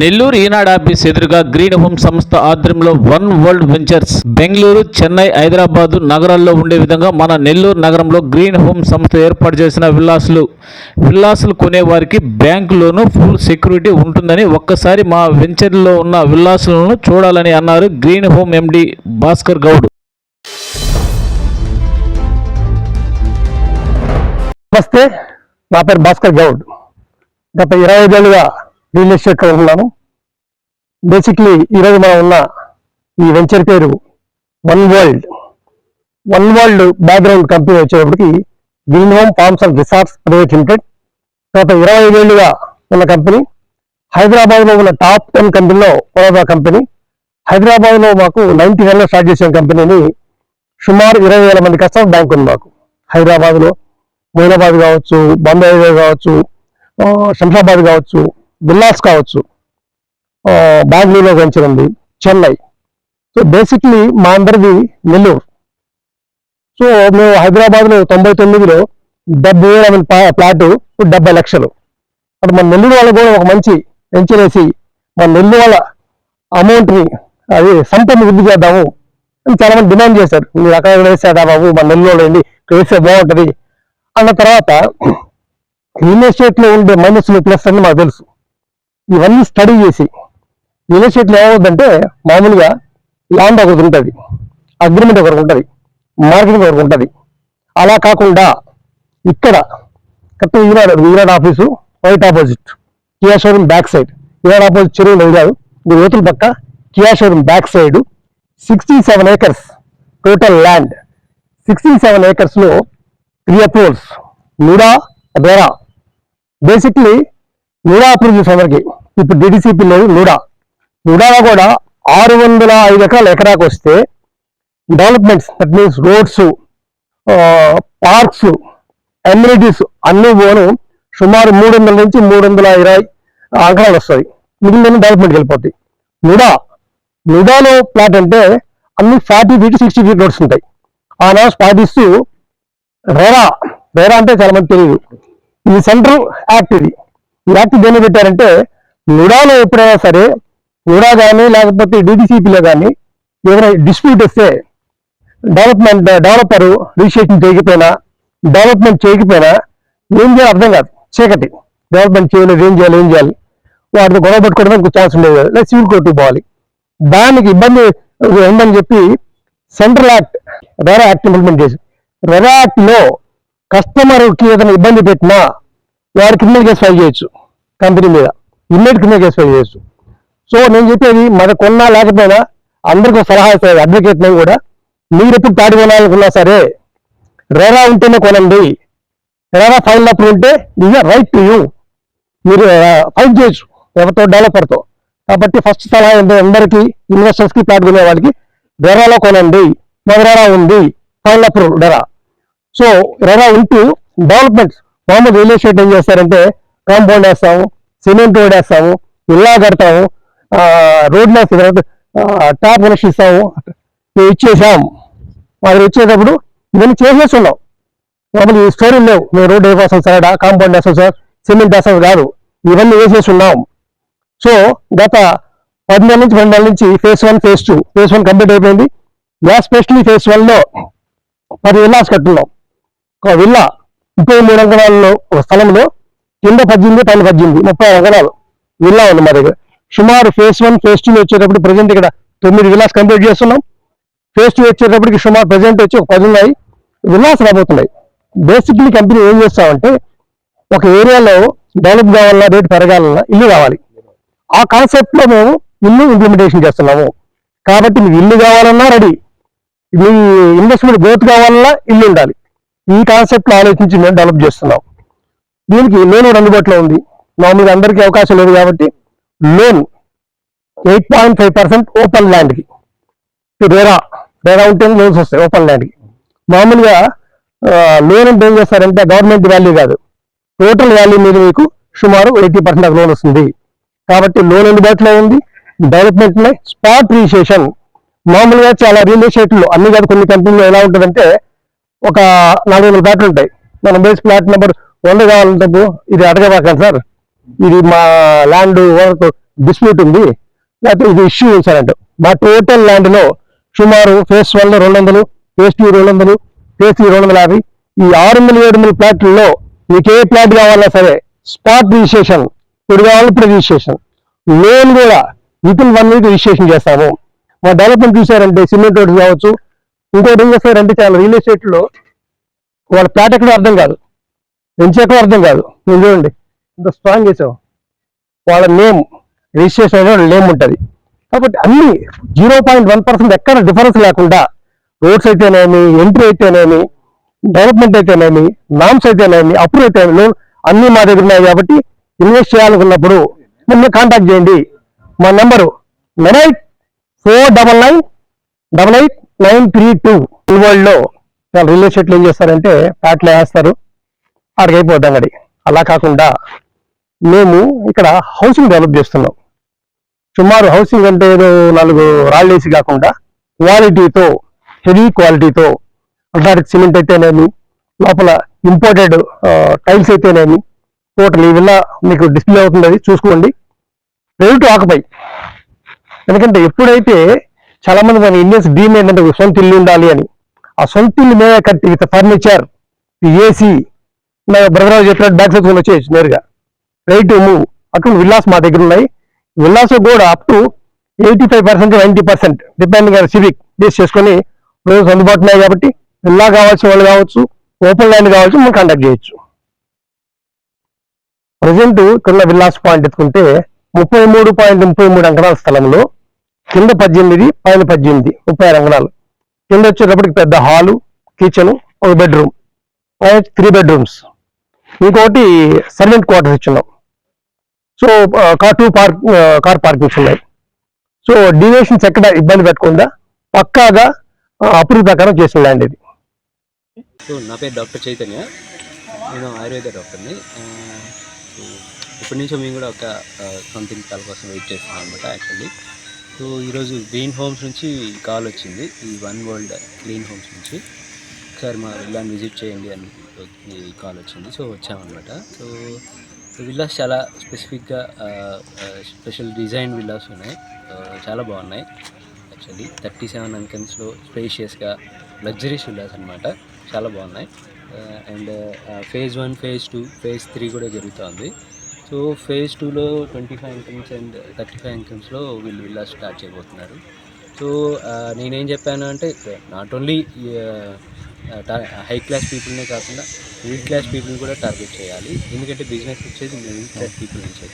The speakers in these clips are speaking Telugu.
నెల్లూరు ఈనాడు ఆఫీస్ ఎదురుగా గ్రీన్ హోమ్ సంస్థ ఆధ్వర్యంలో one world ventures. Bengaluru Chennai Hyderabad నగరాల్లో ఉండే విధంగా మన నెల్లూరు నగరంలో గ్రీన్ హోమ్ సంస్థ ఏర్పాటు చేసిన విల్లాసులు. విల్లాసులు కొనేవారికి బ్యాంకులోను ఫుల్ సెక్యూరిటీ ఉంటుందని ఒక్కసారి మా వెంచర్లో ఉన్న విల్లాసులను చూడాలని అన్నారు green home MD Bhaskar Goud. నమస్తే నా పేరు భాస్కర్ గౌడ్. గత ఇరవై ఐదేళ్ళుగా రియల్ ఎస్టేట్లో ఉన్నాను బేసిక్లీ ఈరోజు మనం ఉన్న ఈ వెంచర్ పేరు one world one world background company వచ్చేటప్పటికి green home farms and resorts private limited గత ఇరవై ఐదేళ్ళుగా ఉన్న కంపెనీ హైదరాబాద్లో ఉన్న టాప్ టెన్ కంపెనీలో ఒక కంపెనీ హైదరాబాద్లో మాకు నైన్టీ వన్లో స్టార్ట్ చేసిన కంపెనీని సుమారు ఇరవై వేల మంది కస్టమర్ బ్యాంక్ ఉంది మాకు. హైదరాబాద్లో మొయినాబాద్ కావచ్చు బాంబే కావచ్చు శంషాబాద్ కావచ్చు బిల్లాస్ కావచ్చు ఆ, బెంగళూరులో వెంచర్ ఉంది చెన్నై. సో బేసిక్లీ మా అందరిది నెల్లూరు. సో మేము హైదరాబాద్లో తొంభై తొమ్మిదిలో డెబ్బై వేల ప్లాట్ ఇప్పుడు డెబ్బై లక్షలు. అటు మన నెల్లూరు వాళ్ళకు కూడా ఒక మంచి వెంచర్ వేసి మన నెల్లూరు వాళ్ళ అమౌంట్ని అది సంపద వృద్ధి చేద్దాము అని చాలామంది డిమాండ్ చేశారు. మీరు అక్కడ వేసాడా బాబు? మన నెల్లూరులో ఏంటి వేస్తే బాగుంటుంది. అన్న తర్వాత రియల్ ఎస్టేట్లో ఉండే మైనస్లు ప్లస్ అని మాకు తెలుసు. ఇవన్నీ స్టడీ చేసి రియల్ ఎస్టేట్లో ఏమవుతుందంటే మామూలుగా ల్యాండ్ ఒకటి ఉంటుంది అగ్రిమెంట్ ఒకరికి ఉంటుంది మార్కెటింగ్ ఒకరికి ఉంటుంది. అలా కాకుండా ఇక్కడ correct Eenadu Eenadu office white opposite Kia showroom back side Eenadu opposite చెరువు లేదు కాదు ఇది పక్క Kia showroom back side sixty seven acres total land sixty seven ఏకర్స్లో three approvals NUDA RERA basically NUDA approve చేసిన అందరికి ఇప్పుడు డిడిసిపి లేదు లూడా. లూడాలో కూడా ఆరు వందల ఐదు ఎకరాల ఎకరాకు వస్తే developments that means roads parks amenities అన్ని పోను సుమారు మూడు వందల నుంచి మూడు వందల ఇరవై ఎకరాలు వస్తాయి. మిగిలిన డెవలప్మెంట్కి వెళ్ళిపోతాయి. నుడా నుడాలో ప్లాట్ అంటే అన్ని forty feet sixty feet roads ఉంటాయి. ఆ నాస్ పాటిస్తూ రేరా. రేరా అంటే చాలా మంది తెలియదు. ఇది సెంట్రల్ యాక్ట్ ఇది. ఈ యాక్ట్ దేని పెట్టారంటే నుడాలో ఎప్పుడైనా సరే నుడా కానీ లేకపోతే డీడీసీపీలో కానీ ఏదైనా డిస్ప్యూట్ వస్తే డెవలప్మెంట్ డెవలపరు రిజిస్ట్రేషన్ చేయకపోయినా డెవలప్మెంట్ చేయకపోయినా ఏం చేయాలి అర్థం కాదు. చీకటి. డెవలప్మెంట్ చేయలేదు ఏం చేయాలి ఏం చేయాలి? వాటితో గొడవ పెట్టుకోవడానికి ఛాన్స్ ఉండేది కాదు. లేదా సివిల్ కోర్టుకు పోవాలి. దానికి ఇబ్బంది ఉందని చెప్పి central act RERA act implement చేసి రెరా యాక్ట్లో కస్టమర్కి ఏదైనా ఇబ్బంది పెట్టినా వాడు క్రిమినల్ కేసు ఫైల్ చేయొచ్చు. కంపెనీ మీద. ఇమ్మీడియట్ క్రిమినల్ కేసు ఫైల్ చేయొచ్చు. సో నేను చెప్పేది మన కొన్నా లేకపోయినా అందరికీ సలహా ఇస్తారు అడ్వకేట్ నేను కూడా. మీరు ఎప్పుడు తాడి కొనాలనుకున్నా సరే రెరా ఉంటేనే కొనండి. రెరా ఫైల్ అప్పుడు ఉంటే ఇక రైట్ టు యూ మీరు ఫైల్ చేయొచ్చు. ఎవరితో డెవలపర్తో. కాబట్టి ఫస్ట్ సలహా ఏంటంటే అందరికీ ఇన్వెస్టర్స్కి ప్లాట్ కొనే వాళ్ళకి డెరాలో కొనండి. రెరా ఉంది. File approve RERA so RERA ఉంటూ డెవలప్మెంట్స్ మామూలు రియల్ ఎస్టేట్ ఏం చేస్తారంటే కాంపౌండ్ వేస్తాము సిమెంట్ రోడ్ వేస్తాము ఇల్లా కడతాము రోడ్లు వేసిన టాప్ కనెక్షన్ ఇస్తాము మేము ఇచ్చేసాం. మాకు ఇచ్చేటప్పుడు ఇవన్నీ చేసేస్తున్నాం. మామూలు ఈ స్టోరీ లేవు. మేము రోడ్ వేసాం సార్ కాంపౌండ్ వేస్తాం సార్ సిమెంట్ వేస్తాం కాదు. ఇవన్నీ వేసేసి ఉన్నాం సో గత పది నెలల నుంచి రెండు నెలల నుంచి phase one phase two phase one complete అయిపోయింది. గ్యాస్ స్పెషల్లీ ఫేస్ వన్లో పది విల్లాస్ కట్టున్నాం. ఒక విల్లా. ముప్పై మూడు అంకణాలలో ఒక స్థలంలో కింద పద్దెనిమిది పైన పద్దెనిమిది ముప్పై అంకణాలు విల్లా ఉంది మా దగ్గర. సుమారు ఫేస్ వన్ ఫేస్ టూ వచ్చేటప్పుడు ప్రజెంట్ ఇక్కడ తొమ్మిది విలాస్ కంప్లీట్ చేస్తున్నాం. ఫేస్ టూ వచ్చేటప్పటికి సుమారు ప్రజెంట్ వచ్చి ఒక పది ఉన్నాయి. విలాస్ రాబోతున్నాయి. బేసిక్లీ కంపెనీ ఏం చేస్తామంటే ఒక ఏరియాలో డెవలప్ కావాలన్నా రేటు పెరగాలన్నా ఇల్లు కావాలి. ఆ కాన్సెప్ట్లో మేము ఇల్లు ఇంప్లిమెంటేషన్ చేస్తున్నాము. కాబట్టి మీకు ఇల్లు కావాలన్నా రెడీ మీ ఇన్వెస్ట్మెంట్ గ్రోత్ కావాలన్నా ఇల్లు ఉండాలి. ఈ కాన్సెప్ట్లో ఆలోచించి మేము డెవలప్ చేస్తున్నాం. దీనికి లోన్ కూడా అందుబాటులో ఉంది. మామూలుగా అందరికీ అవకాశం లేదు కాబట్టి loan eight point five percent open ల్యాండ్కి రేరా రేరా ఉంటే లోన్స్ వస్తాయి ఓపెన్ ల్యాండ్కి మామూలుగా లోన్ అంటే ఏం చేస్తారంటే గవర్నమెంట్ వాల్యూ కాదు. టోటల్ వాల్యూ మీద మీకు సుమారు ఎయిటీ పర్సెంట్ లోన్ వస్తుంది. కాబట్టి లోన్ అందుబాటులో ఉంది. డెవలప్మెంట్ స్పాట్ రిజిస్ట్రేషన్ మామూలుగా చాలా రియల్ ఎస్టేట్లో అన్ని కాదు కొన్ని కంపెనీలు ఎలా ఉంటుందంటే ఒక నాలుగు వందల ప్లాట్లు ఉంటాయి. మనం బేస్ ప్లాట్ నెంబర్ వంద కావాలంటే ఇది అడగబాకండి సార్. ఇది మా ల్యాండ్ ఓనర్తో డిస్ప్యూట్ ఉంది. లేకపోతే ఇది ఇష్యూ ఉంది అన్నట్టు మా టోటల్ ల్యాండ్లో సుమారు ఫేస్ వన్ రెండు వందలు ఫేస్ టూ రెండు వందలు ఫేస్ త్రీ రెండు వందల యాభై. ఈ ఆరు వందల ఏడు వందల ప్లాట్లలో మీకు ఏ ప్లాట్ కావాలన్నా సరే స్పాట్ రిజిస్ట్రేషన్ ఇప్పుడు కావాలి ఇప్పుడు రిజిస్ట్రేషన్ లోన్ కూడా with in one week registration చేస్తాము. మా డెవలప్మెంట్ చూసారంటే సిమెంట్ రోడ్స్ కావచ్చు ఇంకోటి ఏం చేస్తారంటే చాలా రియల్ ఎస్టేట్లో వాళ్ళ ప్లాట్ ఎక్కడో అర్థం కాదు. బెంచ్ ఎక్కడో అర్థం కాదు. నేను చూడండి. ఇంత స్ట్రాంగ్ చేసావు. వాళ్ళ నేమ్ రిజిస్ట్రేషన్ అయిన నేమ్ ఉంటుంది. కాబట్టి అన్ని జీరో పాయింట్ వన్ పర్సెంట్ ఎక్కడ డిఫరెన్స్ లేకుండా రోడ్స్ అయితేనేమి ఎంట్రీ అయితేనేమి డెవలప్మెంట్ అయితేనేమి నామ్స్ అయితేనేమి అప్రూవ్ అయితేనేమి లోన్ అన్నీ మా దగ్గర ఉన్నాయి కాబట్టి ఇన్వెస్ట్ చేయాలనుకున్నప్పుడు మిమ్మల్ని కాంటాక్ట్ చేయండి. మా number nine eight four double nine double eight nine three two లో వాళ్ళు రియల్ ఎస్టేట్లు ఏం చేస్తారంటే ప్యాట్లు వేస్తారు. అక్కడికి అయిపోద్దాం అంగడి. అలా కాకుండా మేము ఇక్కడ హౌసింగ్ డెవలప్ చేస్తున్నాం. సుమారు హౌసింగ్ అంటే ఏదో నాలుగు రాళ్ళేసి కాకుండా క్వాలిటీతో హెవీ క్వాలిటీతో అట్లాంటి సిమెంట్ అయితేనేమి లోపల ఇంపోర్టెడ్ టైల్స్ అయితేనేమి టోటల్ ఈ విల్లా మీకు డిస్ప్లే అవుతుంది చూసుకోండి. రెడీ టు ఆకుపై ఎందుకంటే ఎప్పుడైతే చాలా మంది మన ఇండియన్స్ డ్రీమ్ ఏంటంటే సొంత ఇల్లు ఉండాలి అని. ఆ సొంత ఇల్లు మేమే కట్టి విత్ ఫర్నిచర్ ఏసీ నా బ్రదర్ చెప్పినట్టు బ్యాక్ సైడ్ వచ్చేయచ్చు నేరుగా. రైట్ మూవ్ అక్కడ విల్లాస్ మా దగ్గర ఉన్నాయి. విల్లాస్ కూడా up to eighty five percent ninety percent depending on civic base చేసుకొని రోజు అందుబాటులో ఉన్నాయి కాబట్టి విల్లా కావాల్సిన వాళ్ళు కావచ్చు ఓపెన్ ల్యాండ్ కావచ్చు మనం కండక్ట్ చేయొచ్చు. ప్రజెంట్ ఇక్కడ విల్లాస్ పాయింట్ ఎత్తుకుంటే ముప్పై మూడు పాయింట్ ముప్పై మూడు అంకణాల స్థలంలో కింద పద్దెనిమిది పైన పద్దెనిమిది ముప్పై ఆరు అంకణాలు కింద వచ్చేటప్పటికి పెద్ద హాలు కిచెన్ ఒక బెడ్రూమ్ త్రీ బెడ్రూమ్స్ ఇంకొకటి servant quarters ఇచ్చున్నాం so car two park car parkings ఉన్నాయి. సో డివియేషన్స్ ఎక్కడ ఇబ్బంది పెట్టకుండా పక్కాగా అప్రూవ్ ప్రకారం చేసిన ల్యాండ్ ఇది. సో నా పేరు డాక్టర్ చైతన్య. నేను ఆయుర్వేద డాక్టర్ని. ఇప్పటి నుంచో మేము కూడా ఒక సొంత కాల కోసం వెయిట్ చేస్తున్నాం అనమాట యాక్చువల్లీ. సో ఈరోజు గ్రీన్ హోమ్స్ నుంచి కాల్ వచ్చింది. ఈ వన్ వరల్డ్ గ్రీన్ హోమ్స్ నుంచి. ఒకసారి మా విల్లాని విజిట్ చేయండి అని కాల్ వచ్చింది. సో వచ్చామన్నమాట. సో విల్లాస్ చాలా స్పెసిఫిక్గా స్పెషల్ డిజైన్ విల్లాస్ ఉన్నాయి. చాలా బాగున్నాయి. యాక్చువల్లీ థర్టీ సెవెన్ అంకన్స్లో స్పేషియస్గా లగ్జరీస్ విల్లాస్ అనమాట చాలా బాగున్నాయి. And phase one phase two phase three కూడా జరుగుతుంది. సో ఫేజ్ టూలో twenty five incomes and thirty five ఇంకమ్స్లో వీళ్ళు విల్లాస్ స్టార్ట్ చేయబోతున్నారు. సో నేనేం చెప్పాను అంటే నాట్ ఓన్లీ హై క్లాస్ పీపుల్నే కాకుండా మిడిల్ క్లాస్ పీపుల్ని కూడా టార్గెట్ చేయాలి. ఎందుకంటే బిజినెస్ వచ్చేది మిడిల్ క్లాస్ పీపుల్ నుంచే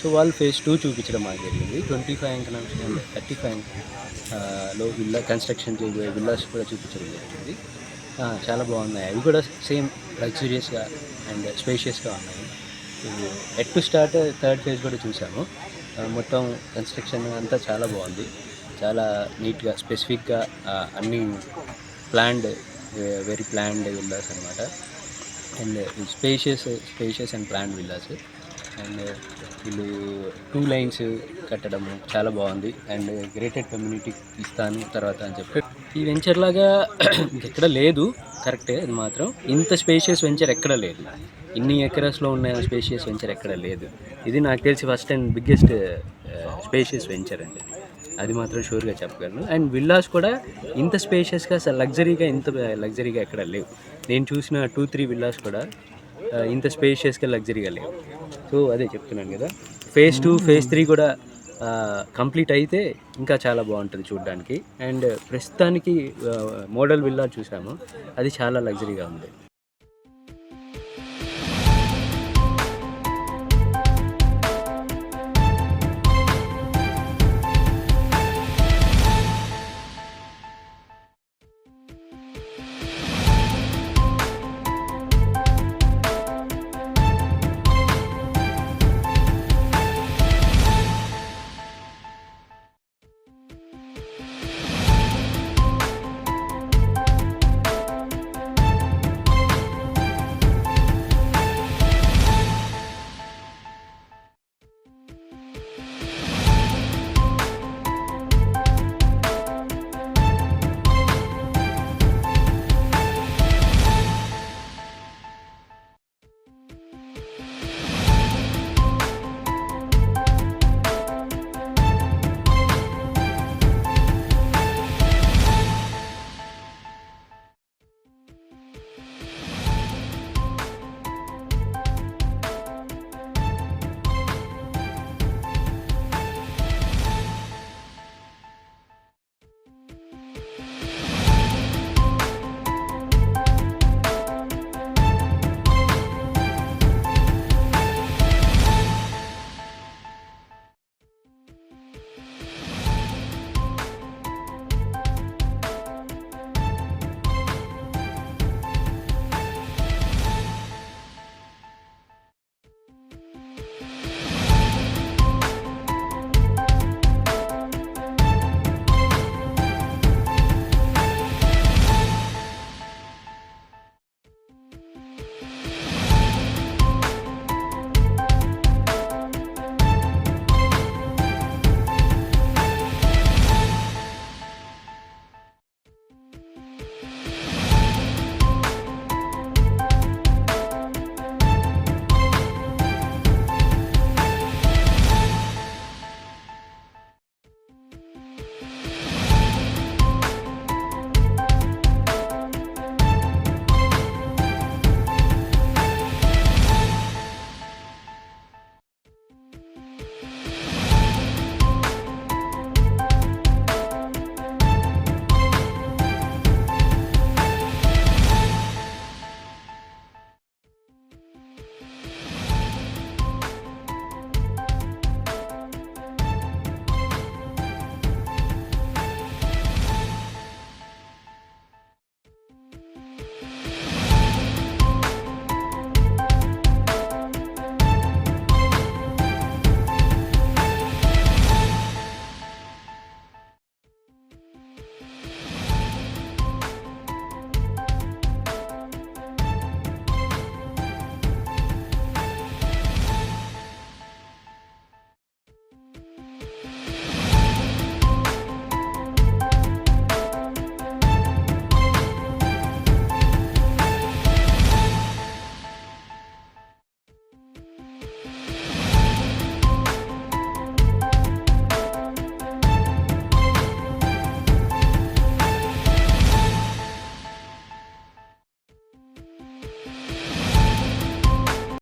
సో వాళ్ళు ఫేజ్ టూ చూపించడం మాకు జరిగింది. Twenty five incomes and thirty ఫైవ్లో విల్లా కన్స్ట్రక్షన్ చేయబోయే విల్లాస్ కూడా చూపించడం జరిగింది. చాలా బాగున్నాయి. అవి కూడా సేమ్ లగ్జూరియస్గా అండ్ స్పేషియస్గా ఉన్నాయి. At to start third phase కూడా చూసాము. మొత్తం కన్స్ట్రక్షన్ అంతా చాలా బాగుంది. చాలా నీట్గా స్పెసిఫిక్గా అన్ని ప్లాన్డ్ వెరీ ప్లాన్డ్ విల్లాస్ అనమాట and spacious spacious and plan villas. And వీళ్ళు టూ లైన్స్ కట్టడము చాలా బాగుంది. అండ్ గ్రేటెడ్ కమ్యూనిటీ ఇస్తాను తర్వాత అని చెప్పి. ఈ వెంచర్ లాగా ఎక్కడ లేదు. కరెక్టే అది మాత్రం. ఇంత స్పేషియస్ వెంచర్ ఎక్కడ లేదు. ఇన్ని ఎకరస్లో ఉన్న స్పేషియస్ వెంచర్ ఎక్కడ లేదు. ఇది నాకు తెలిసి first and biggest spacious venture అండి. అది మాత్రం షూర్గా చెప్పగలను. అండ్ విల్లాస్ కూడా ఇంత స్పేషియస్గా అసలు లగ్జరీగా ఇంత లగ్జరీగా ఎక్కడ లేవు. నేను చూసిన టూ త్రీ విల్లాస్ కూడా ఇంత స్పేషియస్గా లగ్జరీగా లేవు. సో అదే చెప్తున్నాను కదా. ఫేజ్ టూ ఫేజ్ త్రీ కూడా కంప్లీట్ అయితే ఇంకా చాలా బాగుంటుంది చూడడానికి. అండ్ ప్రస్తుతానికి మోడల్ విల్లా చూసాము. అది చాలా లగ్జరీగా ఉంది.